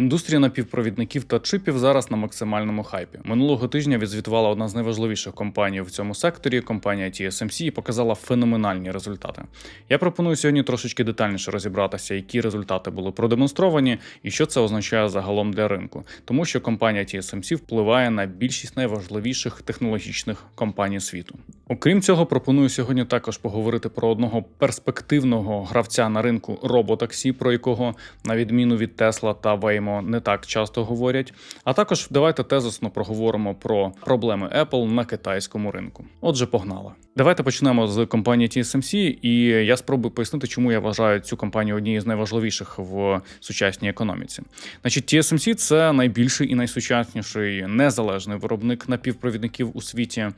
Індустрія напівпровідників та чипів зараз на максимальному хайпі. Минулого тижня відзвітувала одна з найважливіших компаній в цьому секторі, компанія TSMC, і показала феноменальні результати. Я пропоную сьогодні трошечки детальніше розібратися, які результати були продемонстровані і що це означає загалом для ринку, тому що компанія TSMC впливає на більшість найважливіших технологічних компаній світу. Окрім цього, пропоную сьогодні також поговорити про одного перспективного гравця на ринку роботаксі, про якого, на відміну від Tesla та Waymo, не так часто говорять. А також давайте тезисно проговоримо про проблеми Apple на китайському ринку. Отже, погнали. Давайте почнемо з компанії TSMC, і я спробую пояснити, чому я вважаю цю компанію однією з найважливіших в сучасній економіці. Значить, TSMC – це найбільший і найсучасніший незалежний виробник напівпровідників у світі.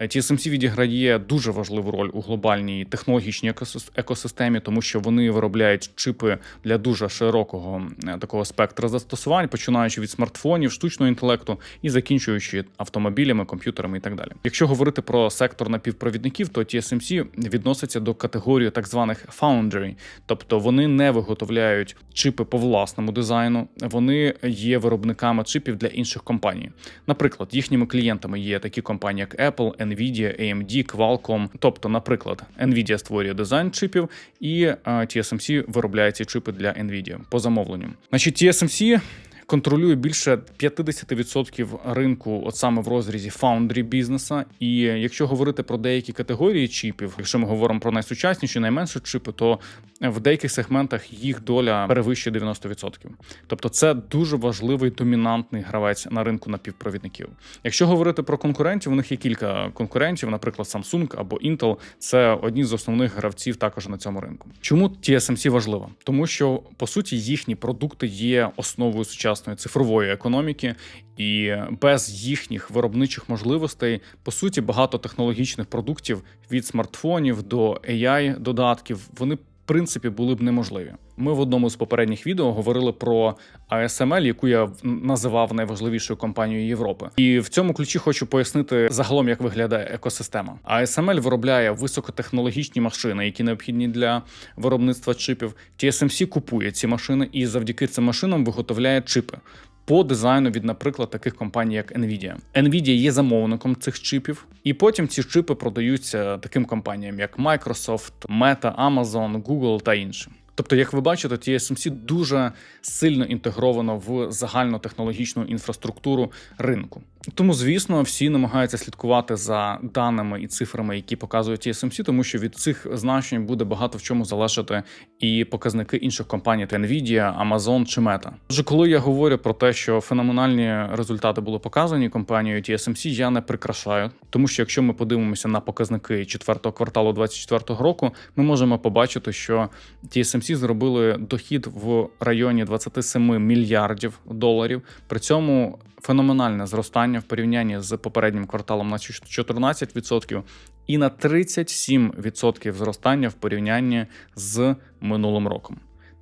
TSMC відіграє дуже важливу роль у глобальній технологічній екосистемі, тому що вони виробляють чипи для дуже широкого е, такого спектра застосувань, починаючи від смартфонів, штучного інтелекту і закінчуючи автомобілями, комп'ютерами і так далі. Якщо говорити про сектор напівпровідників, то TSMC відноситься до категорії так званих foundry, тобто вони не виготовляють чипи по власному дизайну, вони є виробниками чипів для інших компаній. Наприклад, їхніми клієнтами є такі компанії, як Apple, Nvidia, AMD, Qualcomm. Тобто, наприклад, Nvidia створює дизайн чипів, і е, TSMC виробляє ці чипи для Nvidia по замовленню. Значить, TSMC контролює більше 50% ринку, от саме в розрізі фаундері бізнеса. І якщо говорити про деякі категорії чіпів, якщо ми говоримо про найсучасніші, найменші чипи, то в деяких сегментах їх доля перевищує 90%. Тобто, це дуже важливий домінантний гравець на ринку напівпровідників. Якщо говорити про конкурентів, у них є кілька конкурентів, наприклад, Samsung або Intel. Це одні з основних гравців також на цьому ринку. Чому TSMC важлива? Тому що по суті їхні продукти є основою сучасної цифрової економіки, і без їхніх виробничих можливостей, по суті, багато технологічних продуктів від смартфонів до AI додатків вони. Принципі, були б неможливі. Ми в одному з попередніх відео говорили про ASML, яку я називав найважливішою компанією Європи. І в цьому ключі хочу пояснити загалом, як виглядає екосистема. ASML виробляє високотехнологічні машини, які необхідні для виробництва чипів. TSMC купує ці машини і завдяки цим машинам виготовляє чипи. По дизайну від, наприклад, таких компаній, як Nvidia. Nvidia є замовником цих чипів, і потім ці чипи продаються таким компаніям, як Microsoft, Meta, Amazon, Google та інші. Тобто, як ви бачите, TSMC дуже сильно інтегровано в загальнотехнологічну інфраструктуру ринку. Тому, звісно, всі намагаються слідкувати за даними і цифрами, які показує TSMC, тому що від цих значень буде багато в чому залежати і показники інших компаній, та Nvidia, Amazon чи Meta. Отже, коли я говорю про те, що феноменальні результати були показані компанією TSMC, я не прикрашаю, тому що якщо ми подивимося на показники четвертого кварталу 2024 року, ми можемо побачити, що TSMC зробили дохід в районі 27 мільярдів доларів. При цьому феноменальне зростання в порівнянні з попереднім кварталом на 14% і на 37% зростання в порівнянні з минулим роком.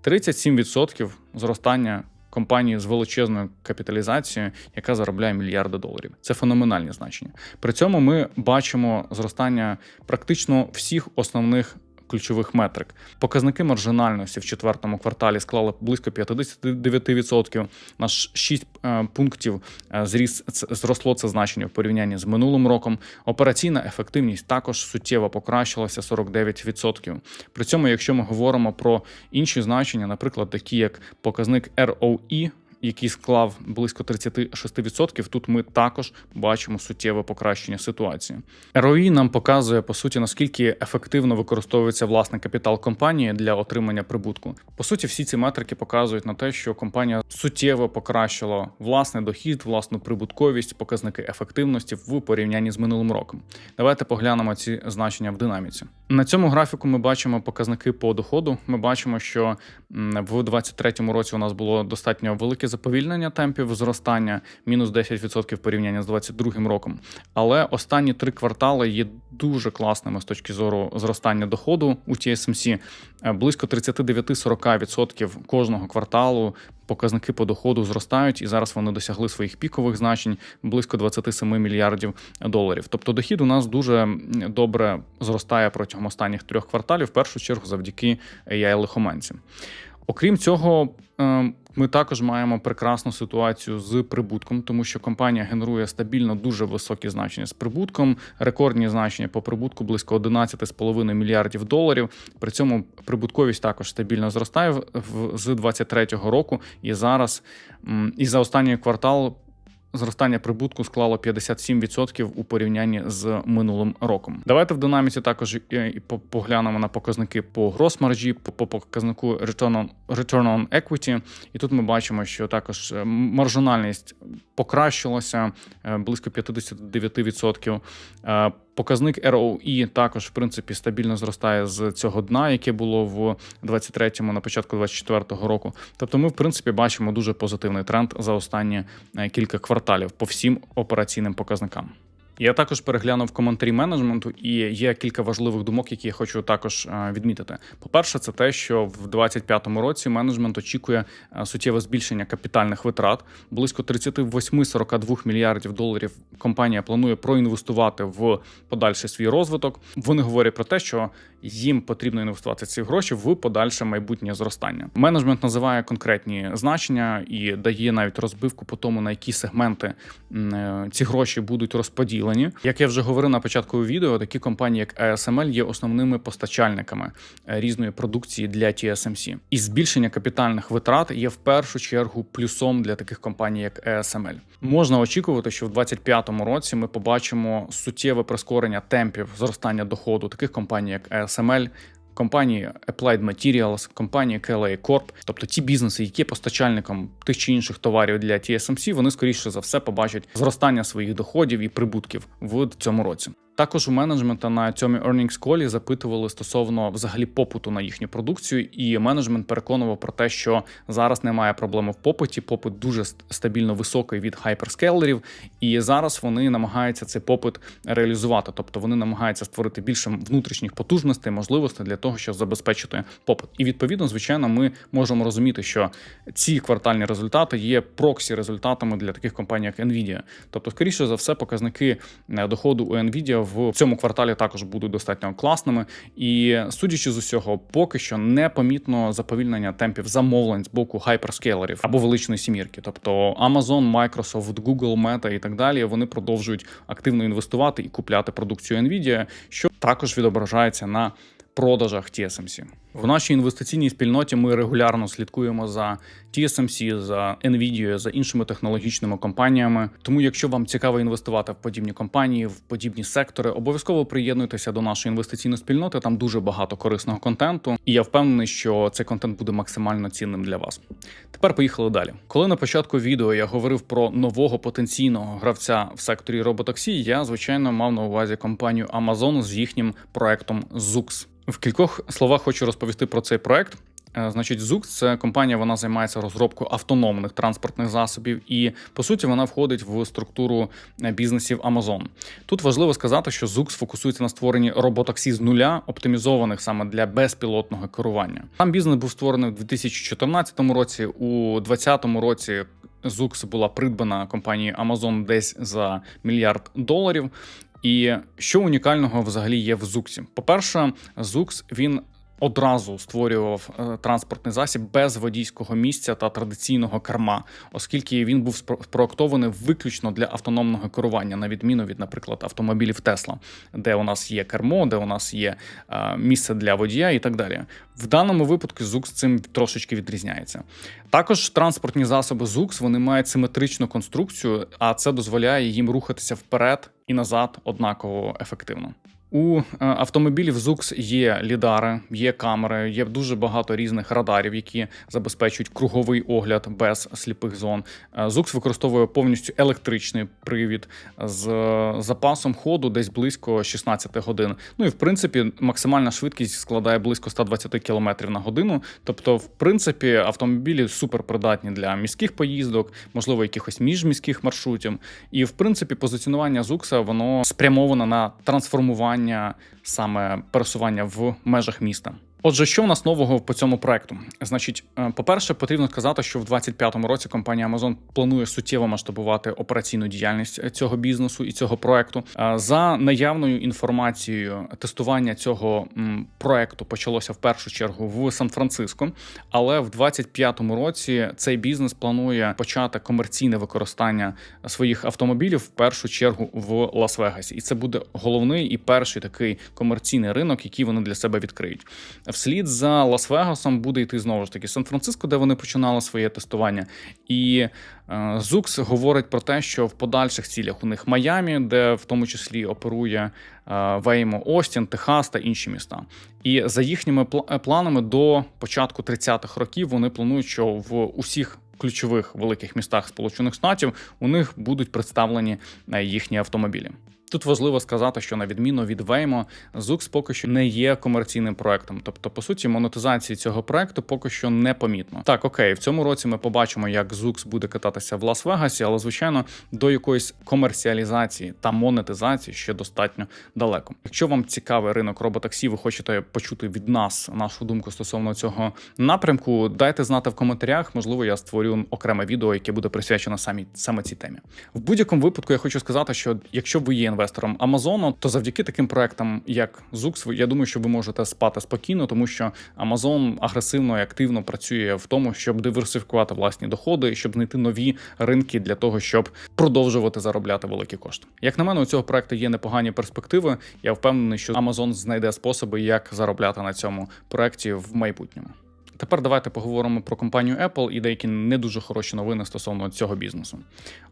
37% зростання компанії з величезною капіталізацією, яка заробляє мільярди доларів. Це феноменальні значення. При цьому ми бачимо зростання практично всіх основних ключових метрик. Показники маржинальності в четвертому кварталі склали близько 59%. На 6 е, пунктів е, зріс зросло це значення в порівнянні з минулим роком. Операційна ефективність також суттєво покращилася 49%. При цьому, якщо ми говоримо про інші значення, наприклад, такі як показник ROE, який склав близько 36%, тут ми також бачимо суттєве покращення ситуації. ROE нам показує по суті наскільки ефективно використовується власний капітал компанії для отримання прибутку. По суті, всі ці метрики показують на те, що компанія суттєво покращила власний дохід, власну прибутковість, показники ефективності в порівнянні з минулим роком. Давайте поглянемо ці значення в динаміці. На цьому графіку ми бачимо показники по доходу. Ми бачимо, що в 2023 році у нас було достатньо велике заповільнення темпів зростання, мінус 10% в порівнянні з 2022 роком. Але останні три квартали є дуже класними з точки зору зростання доходу у TSMC. Е, Близько 39-40% кожного кварталу показники по доходу зростають, і зараз вони досягли своїх пікових значень близько 27 мільярдів доларів. Тобто дохід у нас дуже добре зростає протягом останніх трьох кварталів, в першу чергу завдяки ai лихоманцям Окрім цього, е, ми також маємо прекрасну ситуацію з прибутком, тому що компанія генерує стабільно дуже високі значення з прибутком, рекордні значення по прибутку близько 11,5 мільярдів доларів. При цьому прибутковість також стабільно зростає з 2023 року. І зараз і за останній квартал зростання прибутку склало 57% у порівнянні з минулим роком. Давайте в динаміці також е, і поглянемо на показники по грос-маржі, по, по показнику return on, return on equity. І тут ми бачимо, що також е, маржинальність покращилася е, близько 59%. Показник ROE також в принципі стабільно зростає з цього дна, яке було в 23-му, на початку 24-го року. Тобто, ми в принципі бачимо дуже позитивний тренд за останні е, кілька кварталів по всім операційним показникам. Я також переглянув коментарі менеджменту, і є кілька важливих думок, які я хочу також е, відмітити. По-перше, це те, що в 2025 році менеджмент очікує е, суттєве збільшення капітальних витрат. Близько 38-42 мільярдів доларів компанія планує проінвестувати в подальший свій розвиток. Вони говорять про те, що їм потрібно інвестувати ці гроші в подальше майбутнє зростання. Менеджмент називає конкретні значення і дає навіть розбивку по тому, на які сегменти е, ці гроші будуть розподілені. Як я вже говорив на початку відео, такі компанії, як ASML, є основними постачальниками е, різної продукції для TSMC. І збільшення капітальних витрат є в першу чергу плюсом для таких компаній, як ASML. Можна очікувати, що в 2025 році ми побачимо суттєве прискорення темпів зростання доходу таких компаній, як ASML, компанії Applied Materials, компанії KLA Corp, тобто ті бізнеси, які постачальником тих чи інших товарів для TSMC, вони скоріше за все побачать зростання своїх доходів і прибутків в цьому році. Також у менеджмента на цьому earnings call запитували стосовно взагалі попиту на їхню продукцію, і менеджмент переконував про те, що зараз немає проблеми в попиті. Попит дуже стабільно високий від хайперскейлерів, і зараз вони намагаються цей попит реалізувати. Тобто вони намагаються створити більше внутрішніх потужностей, можливостей для того, щоб забезпечити попит. І відповідно, звичайно, ми можемо розуміти, що ці квартальні результати є проксі результатами для таких компаній, як Nvidia. Тобто, скоріше за все, показники е, доходу у Nvidia в цьому кварталі також будуть достатньо класними. І судячи з усього, поки що непомітно заповільнення темпів замовлень з боку хайперскейлерів або величної сімірки. Тобто Amazon, Microsoft, Google, Meta і так далі. Вони продовжують активно інвестувати і купляти продукцію Nvidia, що також відображається на продажах TSMC. В нашій інвестиційній спільноті ми регулярно слідкуємо за TSMC, за Nvidia, за іншими технологічними компаніями. Тому, якщо вам цікаво інвестувати в подібні компанії, в подібні сектори, обов'язково приєднуйтеся до нашої інвестиційної спільноти. Там дуже багато корисного контенту, і я впевнений, що цей контент буде максимально цінним для вас. Тепер поїхали далі. Коли на початку відео я говорив про нового потенційного гравця в секторі роботаксі, я звичайно мав на увазі компанію Amazon з їхнім проектом Zux. В кількох словах хочу розповісти про цей проект. Е, Значить, Zux – це компанія, вона займається розробкою автономних транспортних засобів, і по суті вона входить в структуру е, бізнесів Amazon. Тут важливо сказати, що Zux фокусується на створенні роботаксі з нуля, оптимізованих саме для безпілотного керування. Там бізнес був створений у 2014 році. У 2020 році Zux була придбана компанією Amazon десь за мільярд доларів. І що унікального взагалі є в Зуксі? По-перше, Зукс він одразу створював е, транспортний засіб без водійського місця та традиційного керма, оскільки він був спро- спроектований виключно для автономного керування, на відміну від, наприклад, автомобілів Тесла, де у нас є кермо, де у нас є е, місце для водія і так далі. В даному випадку ZUX цим трошечки відрізняється. Також транспортні засоби ZUX вони мають симетричну конструкцію, а це дозволяє їм рухатися вперед і назад однаково ефективно. У е, автомобілів ZUX є лідари, є камери, є дуже багато різних радарів, які забезпечують круговий огляд без сліпих зон. Е, ZUX використовує повністю електричний привід з е, запасом ходу десь близько 16 годин. Ну і в принципі максимальна швидкість складає близько 120 км на годину. Тобто, в принципі, автомобілі суперпридатні для міських поїздок, можливо, якихось міжміських маршрутів. І в принципі, позиціонування ZUX воно спрямоване на трансформування саме пересування в межах міста. Отже, що в нас нового по цьому проекту? Значить, е, по-перше, потрібно сказати, що в 2025 році компанія Amazon планує суттєво масштабувати операційну діяльність е, цього бізнесу і цього проекту. Е, За наявною інформацією, тестування цього проекту почалося в першу чергу в Сан-Франциско, але в 2025 році цей бізнес планує почати комерційне використання своїх автомобілів в першу чергу в Лас-Вегасі, і це буде головний і перший такий комерційний ринок, який вони для себе відкриють. Вслід за Лас-Вегасом буде йти знову ж таки Сан-Франциско, де вони починали своє тестування. І е, Зукс говорить про те, що в подальших цілях у них Майамі, де в тому числі оперує е, Веймо, Остін, Техас та інші міста. І за їхніми е, планами до початку 30-х років вони планують, що в усіх ключових великих містах Сполучених Штатів у них будуть представлені їхні автомобілі. Тут важливо сказати, що на відміну від Waymo, Zoox поки що не є комерційним проектом. Тобто, по суті, монетизації цього проекту поки що не помітно. Так, окей, в цьому році ми побачимо, як Zoox буде кататися в Лас-Вегасі, але звичайно до якоїсь комерціалізації та монетизації ще достатньо далеко. Якщо вам цікавий ринок роботаксі, ви хочете почути від нас нашу думку стосовно цього напрямку, дайте знати в коментарях. Можливо, я створю окреме відео, яке буде присвячено самі саме цій темі. В будь-якому випадку я хочу сказати, що якщо ви є інвестором Амазону, то завдяки таким проектам, як ви- я думаю, що ви можете спати спокійно, тому що Amazon агресивно і активно працює в тому, щоб диверсифікувати власні доходи, щоб знайти нові ринки для того, щоб продовжувати заробляти великі кошти. Як на мене, у цього проекту є непогані перспективи. Я впевнений, що Amazon знайде способи, як заробляти на цьому проекті в майбутньому. Тепер давайте поговоримо про компанію Apple і деякі не дуже хороші новини стосовно цього бізнесу.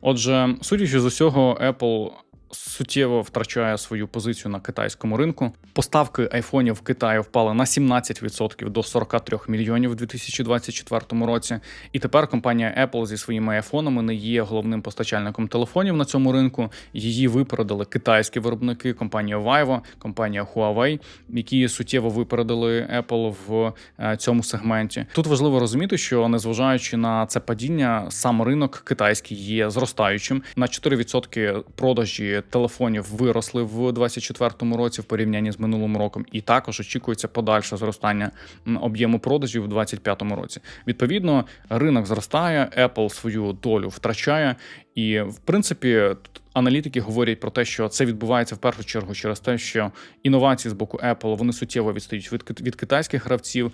Отже, судячи з усього, Apple суттєво втрачає свою позицію на китайському ринку. Поставки айфонів в Китаї впали на 17% до 43 мільйонів у 2024 році. І тепер компанія Apple зі своїми айфонами не є головним постачальником телефонів на цьому ринку. Її випередили китайські виробники, компанія Vivo, компанія Huawei, які суттєво випередили Apple в е, цьому сегменті. Тут важливо розуміти, що незважаючи на це падіння, сам ринок китайський є зростаючим. На 4% продажі телефонів виросли в 2024 році в порівнянні з минулим роком, і також очікується подальше зростання об'єму продажів у 2025 році. Відповідно, ринок зростає, Apple свою долю втрачає, і в принципі. Аналітики говорять про те, що це відбувається в першу чергу через те, що інновації з боку Apple вони суттєво відстають від, від китайських гравців.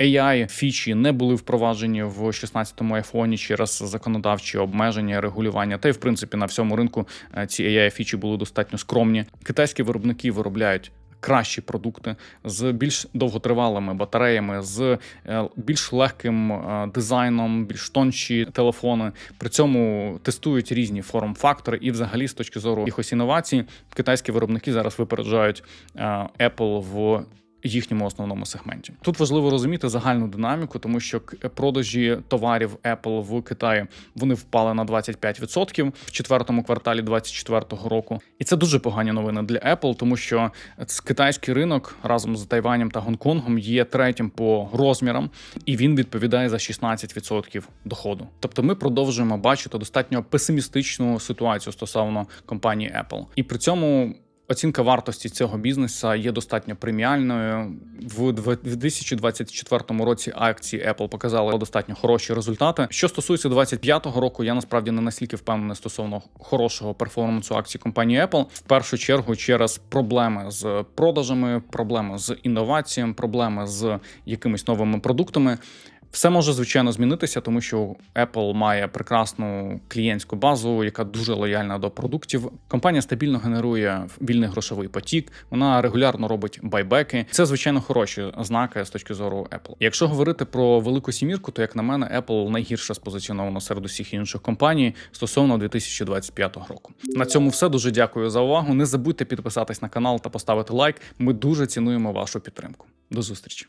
AI фічі не були впроваджені в 16-му айфоні через законодавчі обмеження, регулювання. Та й в принципі на всьому ринку е, ці AI фічі були достатньо скромні. Китайські виробники виробляють. Кращі продукти з більш довготривалими батареями, з е, більш легким е, дизайном, більш тонші телефони. При цьому тестують різні форм-фактори, і взагалі, з точки зору якихось інновацій, китайські виробники зараз випереджають е, Apple в їхньому основному сегменті. Тут важливо розуміти загальну динаміку, тому що к- продажі товарів Apple в Китаї вони впали на 25% в четвертому кварталі 2024 року. І це дуже погані новини для Apple, тому що китайський ринок разом з Тайванем та Гонконгом є третім по розмірам, і він відповідає за 16% доходу. Тобто, ми продовжуємо бачити достатньо песимістичну ситуацію стосовно компанії Apple. І при цьому. Оцінка вартості цього бізнесу є достатньо преміальною. В 2024 році акції Apple показали достатньо хороші результати. Що стосується 2025 року, я насправді не настільки впевнений стосовно хорошого перформансу акцій компанії Apple. В першу чергу через проблеми з продажами, проблеми з інноваціями, проблеми з якимись новими продуктами. Все може звичайно змінитися, тому що Apple має прекрасну клієнтську базу, яка дуже лояльна до продуктів. Компанія стабільно генерує вільний грошовий потік. Вона регулярно робить байбеки. Це звичайно хороші ознаки з точки зору Apple. Якщо говорити про велику сімірку, то як на мене, Apple найгірше спозиціоновано серед усіх інших компаній стосовно 2025 року. На цьому все дуже дякую за увагу. Не забудьте підписатись на канал та поставити лайк. Ми дуже цінуємо вашу підтримку. До зустрічі.